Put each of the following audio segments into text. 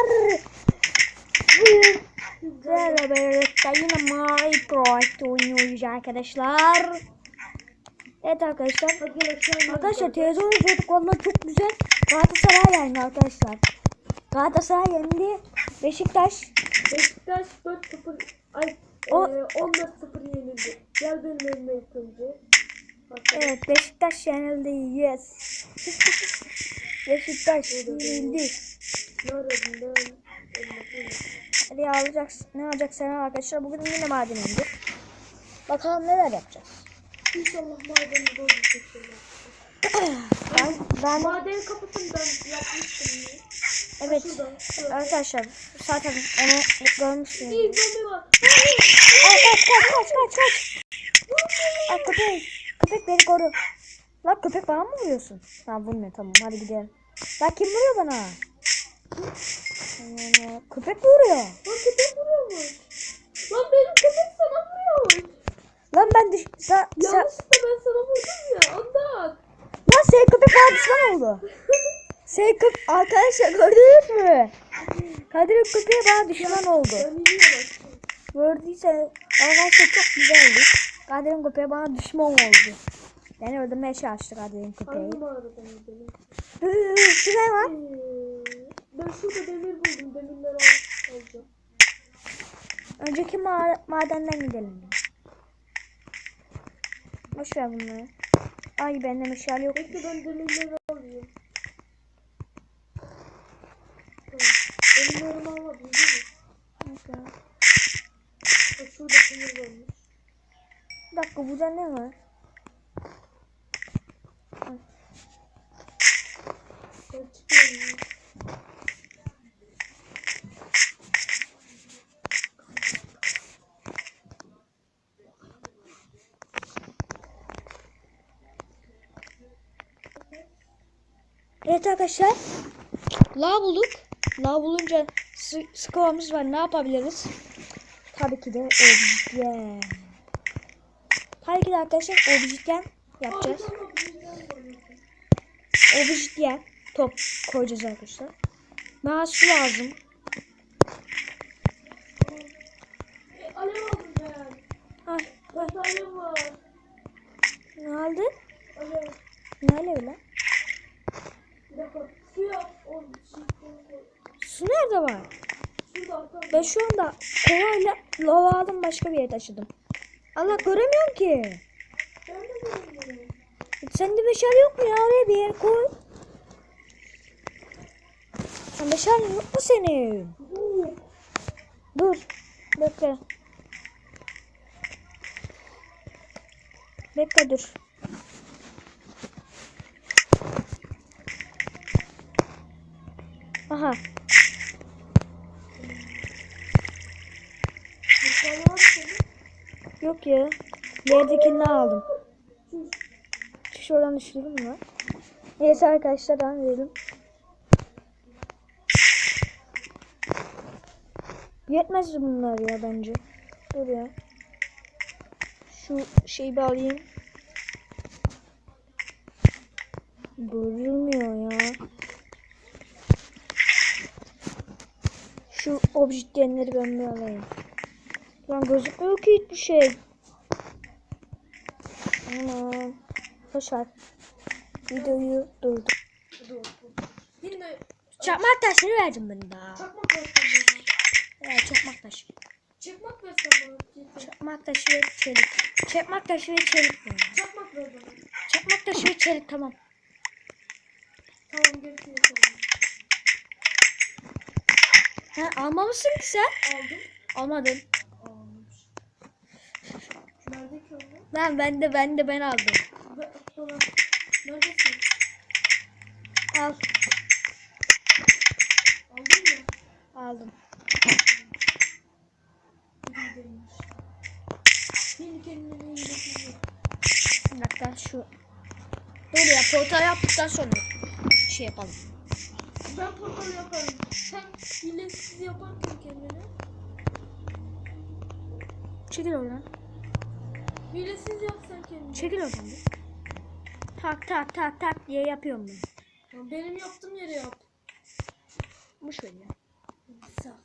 arkadaşlar. Bugün sizlerle birlikte yine Minecraft oynuyoruz arkadaşlar. Evet arkadaşlar. Arkadaşlar televizyon izliyorduk valla çok güzel. Galatasaray yendi arkadaşlar. Galatasaray yendi. Beşiktaş. Beşiktaş 4-0 ay e, 14-0 yenildi. Gel benim önüme ilk önce. Evet Beşiktaş yenildi. Yes. Beşiktaş yenildi. Hadi alacaksın. Ne alacaksın arkadaşlar? Bugün yine maden indik. Bakalım neler yapacağız. İnşallah madeni şeyler. Ben, ben Madeni kapatın ben yapmıştım. ya. evet Şuradan, şuradan. arkadaşlar zaten onu görmüşsünüz. Bir zombi var. Kaç kaç kaç kaç kaç. Ay köpek. Köpek beni koru. Lan köpek bana mı vuruyorsun? Tamam vurmuyor tamam hadi gidelim. Lan kim vuruyor bana? Allah, Köpek vuruyor. Lan köpek vuruyormuş. Lan benim köpek sana vuruyor. Lan ben düş... Sen, sen... Yanlışlıkla ben sana vurdum ya. Ondan. Lan senin köpek bana düşman oldu. Senin köp... Arkadaşlar gördünüz mü? Kadir'in köpeği bana düşman oldu. Ben iniyorum aşkım. Gördüyse arkadaşlar çok güzeldi. Kadir'in köpeği bana düşman oldu. Yani öldürmeye çalıştı Kadir'in köpeği. Hangi mağaradan gidelim? Hı, Şuraya var. Ben şurada demir buldum. Demirleri al, alacağım. Önceki ma madenden gidelim. Boş ver bunları. Ay bende meşale yok. Bekle ben demirleri alayım. Tamam. Demirlerimi almadım değil mi? Bak şurada demir varmış. Bir dakika burada ne var? Evet arkadaşlar. La bulduk. La bulunca skorumuz var. Ne yapabiliriz? Tabii ki de obsidyen. Tabii ki de arkadaşlar obsidyen yapacağız. Obsidyen top koyacağız arkadaşlar. Bana su lazım. Ay, ay, Bende alev var. ne aldın? Alev. Ne alevi lan? Bir dakika. Su yap. O şey koy. Su nerede var? Şurada arkamda. Anda kovayla lava aldım başka bir yere taşıdım. Allah göremiyorum ki. Sende meşale yok mu ya? Oraya bir yere koy. Sen meşale yok mu senin? Dur. Bekle. Bekle dur. Aha. Meşale var mı senin? Yok ya. Yerdekini aldım. Şu şuradan düşürelim mi? Neyse arkadaşlar devam edelim. Yetmez bunlar ya bence. Dur ya. Şu şeyi bir alayım. Görülmüyor ya. Şu obsidyenleri ben bir alayım. Lan gözükmüyor ki hiçbir şey. Ana. Boşver. Videoyu durdum. Dur. Yine Çakmak taşını verdim ben daha. çakmak versen bana. Evet çakmak taşı. Çakmak versen bana. Çakmak taşı ve çelik. Çakmak taşı ve çelik. Çakmak ver bana. Çakmak taşı ve çelik tamam. Tamam gerisini yapalım. Ha almamışsın ki sen. Aldım. Almadın. Onu? Ben de ben de ben aldım. Neredesin? Al. Aldın mı? Aldım. Dakika şu. Dur ya portal yaptıktan sonra şey yapalım. Ben portal yaparım. Sen hilesiz yaparken kendine. Çekil oradan. Hilesiz yapsan kendini. Çekil oradan bir. Tak tak tak tak diye yapıyorum ben. Benim yaptığım yere yap. Bu şöyle. Sağ.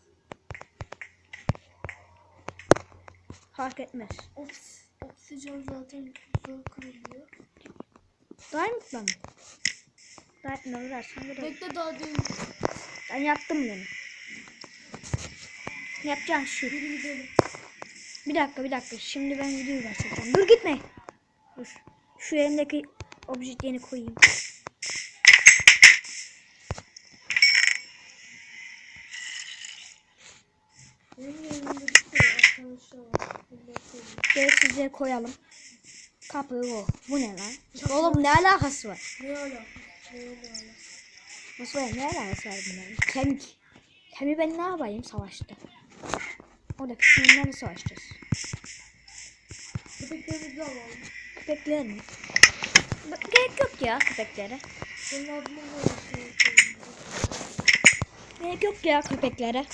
Fark etmez. Oks oksijen zaten zor kırılıyor. Diamond'la mı? Diamond'la versen bu da. Bekle daha değil. Ben yaptım bunu. Yapacağım şu. Yürü gidelim. Bir dakika bir dakika. Şimdi ben videoyu başlatacağım. Dur gitme. Dur. Şu elimdeki objektini koyayım. Gel size koyalım. Kapı o. Bu ne lan? Oğlum ne alakası var? Ne ala? Ne ala? Nasıl var? Ne alakası var bunların? Kemik. Kemiği ben ne yapayım savaşta? Orada pişmanlarla savaşacağız. Köpeklerimizi alalım. Köpekler mi? Gerek yok ya köpeklere. Gerek yok ya köpeklere.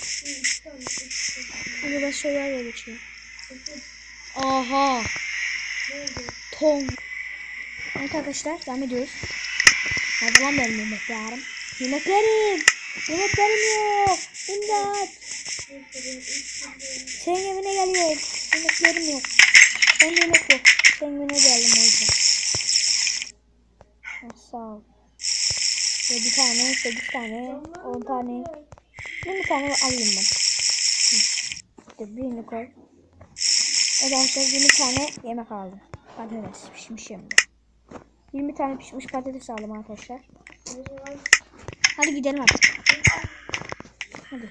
Hadi ben şöyle geçeyim. Aha. Ne? Tom. Evet arkadaşlar devam ediyoruz. Nerede lan benim yemeklerim? Yemeklerim. Yemeklerim yok. İmdat. Neyse ben ilk şimdi Senin evine geliyorum. Yemeklerim yok. Ben de yemek yok. Senin evine geldim o yüzden. Ha, sağ ol. 7 tane, 8 tane, 10 tane. 20 tane alayım ben. İşte birini koy. Arkadaşlar 20 tane yemek aldım. Patates pişmiş de. 20 tane pişmiş patates aldım arkadaşlar. Hadi gidelim artık. Hadi.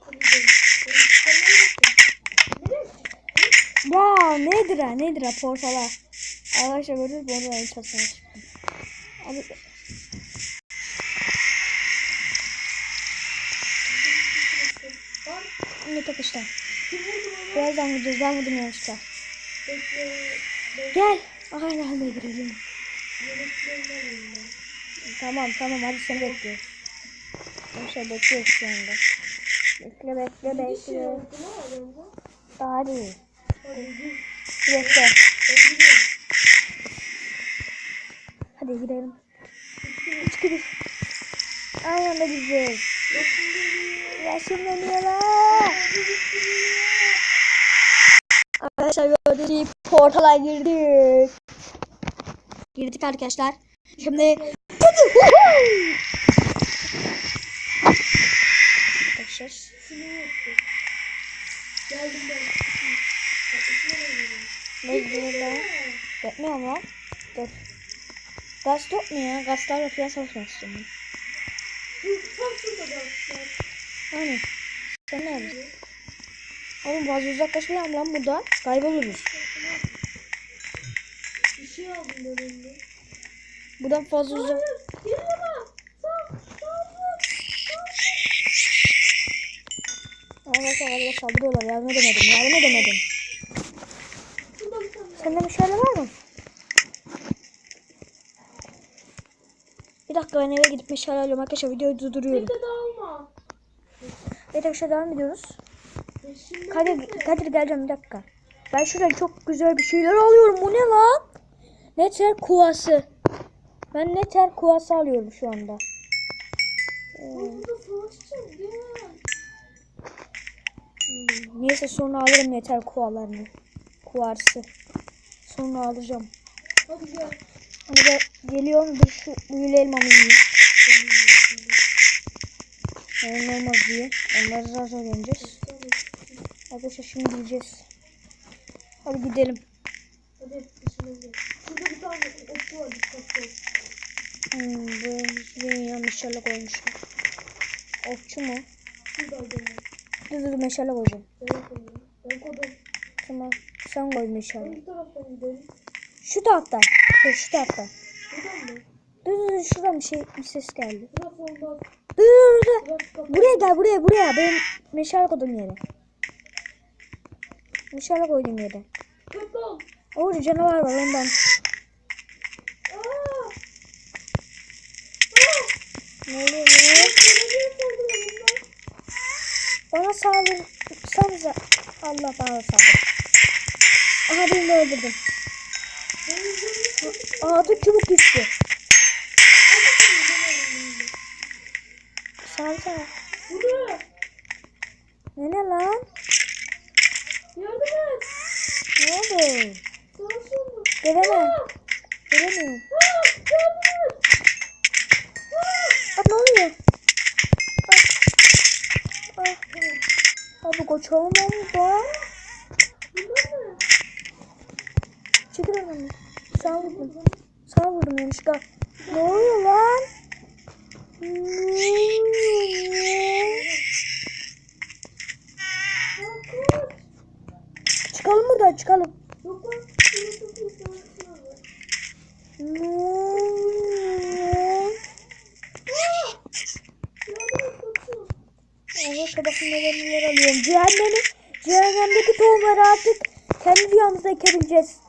Hadi gidelim. Sen nereye Ya nedir ha nedir ha portala. Arkadaşlar gördünüz mü oradan çatısına çıktım. Kim vurdu bana? Birazdan gideceğiz. Ben vurdum yanlışlıkla. Gel. Ay rahme girelim. Tamam tamam hadi seni bekliyoruz. Arkadaşlar bekliyoruz şu anda. Bekle bekle bekle. ne? Daha değil. Gidiyorum. Hadi gidelim. Üç gibi. Aynı anda gideceğiz. Yaşımlanıyorlar. Arkadaşlar gördüğünüz gibi portala girdik. Girdik arkadaşlar. Şimdi Arkadaşlar. Geldim ben. Ne ne lan? Bekliyorum lan. Dur. Gaz yok mu ya? Gazlarla falan savaşmak istiyorum. Hani? Sen neredesin? Oğlum fazla uzaklaşmayalım lan buradan. Kayboluruz. Bir şey aldım önüne. Buradan fazla uzak... Arkadaşlar saldırıyorlar. Yardım edemedim. Yardım edemedim. Şurada bir. Sende bir şeyler var mı? Bir dakika ben eve gidip meşale alıyorum arkadaşlar. Videoyu durduruyorum. Bekle dağılma. Evet arkadaşlar devam ediyoruz. E Şimdi Kadir, Kadir geleceğim bir dakika. Ben şuradan çok güzel bir şeyler alıyorum. Bu ne lan? Neter kuvası. Ben neter kuvası alıyorum şu anda. Hmm, neyse sonra alırım neter kuvalarını. Kuvarsı. Sonra alacağım. Hadi gel. Hani ben geliyorum dur şu büyülü elmamı yiyeyim. Onun olmaz diye. Onları zaten öğreneceğiz. Arkadaşlar şimdi gideceğiz. Hadi gidelim. Hadi. Şurada bir tane okçu var. Dikkatli. Hmm, bu yeni yanlış yerle koymuşum. Okçu mu? Dur dur meşale koyacağım. Ben koydum. Tamam. Sen koy meşale. Hangi taraftan gidelim? Şu taraftan. Dur şu taraftan. Buradan mı? Dur dur şuradan bir şey bir ses geldi. Burası olmaz. Dur dur dur. Buraya gel buraya buraya. Ben meşale koydum yere. Meşale koydum yere. Ol. Orada canavar var ondan. Ne oluyor ne? Bana saldır. Sanıza. Allah bana saldır. Aha birini öldürdüm. Aa dur çubuk. Sana sana. Buraya. Ne ne lan? Yardım et. Ne oldu? Göremem. Göremiyorum. Aa! Ne oluyor? Ah. Ah. Abi koçalım oldu. Bunlar ne? Çekil oradan. Sağ vurdum. Sağ vurdum yanlışlıkla. Ne oluyor lan? Ne oluyor? Çıkalım buradan çıkalım. Ne oluyor? Evet sabahın neler neler alıyorum. Cehennemdeki tohumları artık kendi dünyamızda ekebileceğiz.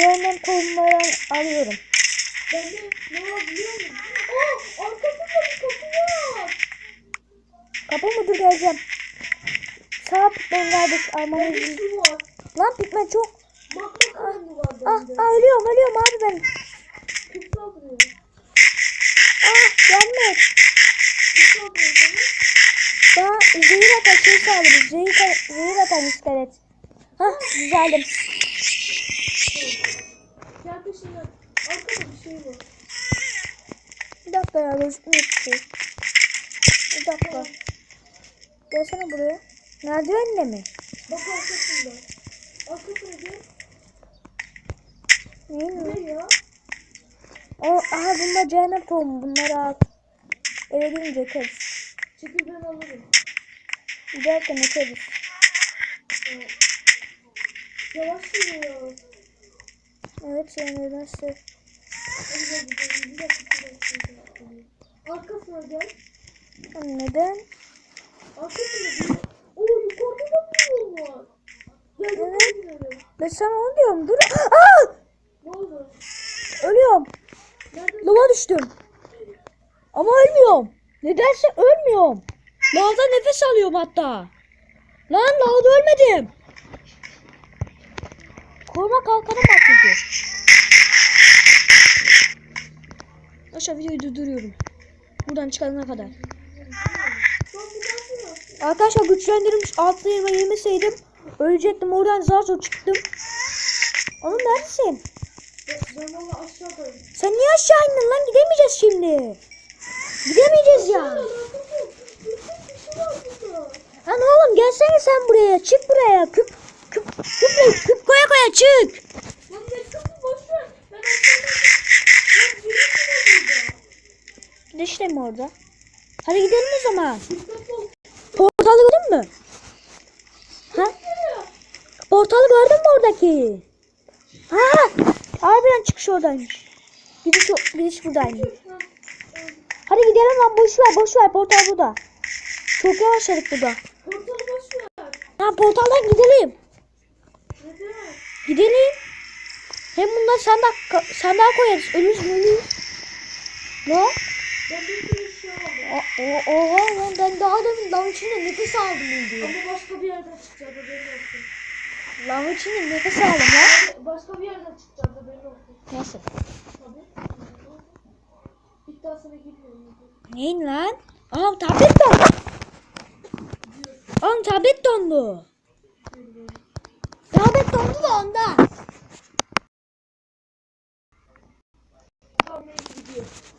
Cehennem tohumları alıyorum. Bende ne var biliyor musun? Aa! Arkasında bir kapı var. Kapı mı dur geleceğim. Sağ pikmen kardeş almamı Bende izin. su var. Lan pikmen çok. Bakma kalemi var Ah, bende. ah ölüyorum ölüyorum abi ben. Kim saldırıyor? Ah. Kim saldırıyor sana? Daha zehir atan şey sağladım. Zehir, zehir atan iskelet. Hah düzeldim. Peşinden. Arkada bir şey var. Bir dakika ya gözükmüyor bir şey. Bir dakika. Gelsene buraya. Merdivenle mi? Bak arkasında. Arkasına gel. Neyin? Ne ya? O, aha bunda cehennem tohumu. Bunları al. Eve gidince ekeriz. Çekil ben alırım. Giderken ekeriz. Ee, Yavaş yürüyor. Evet. Bir dakika şuraya Arkasına gel. Neden? Arkasına gel. Oo yukarıda da bir yol var. Gel Evet. Ben sana onu diyorum. Dur. Aa! Ne oldu? Ölüyorum. Lava düştüm. Ama ölmüyorum. Nedense ölmüyorum. Lavada nefes alıyorum hatta. Lan lavada ölmedim. Koruma kalkanı patladı. Aşağı videoyu durduruyorum. Buradan çıkana kadar. Arkadaşlar güçlendirilmiş altı elma yemeseydim ölecektim. Oradan zar zor çıktım. Oğlum neredesin? Sen niye aşağı indin lan? Gidemeyeceğiz şimdi. Gidemeyeceğiz ya. Lan oğlum gelsene sen buraya. Çık buraya. Küp küp küp küp koya koya çık. Mi orada? Hadi gidelim o zaman. Portalı gördün mü? Ha? Portalı gördün mü oradaki? Ha! Harbiden çıkış oradaymış. Gidiş, gidiş buradaymış. Ha, Hadi gidelim lan boş ver boş ver portal burada. Çok yavaşladık burada. Portalı boş ver. Ha portaldan gidelim. Gidelim. Hem bundan sandık sandığa koyarız. Ölürüz mü ölürüz. Ne? Bir. O, o, oha lan ben daha demin lavın içinde nefes aldım diyor. Ama başka bir yerden çıkacak haberin olsun. Lavın içinde nefes aldım lan. Başka bir yerden çıkacak haberin olsun. Nasıl? Tabii. İddiasına girmiyorum. Neyin lan? Aa tablet dondu. Oğlum tablet dondu. Tablet dondu da ondan. Tablet gidiyor.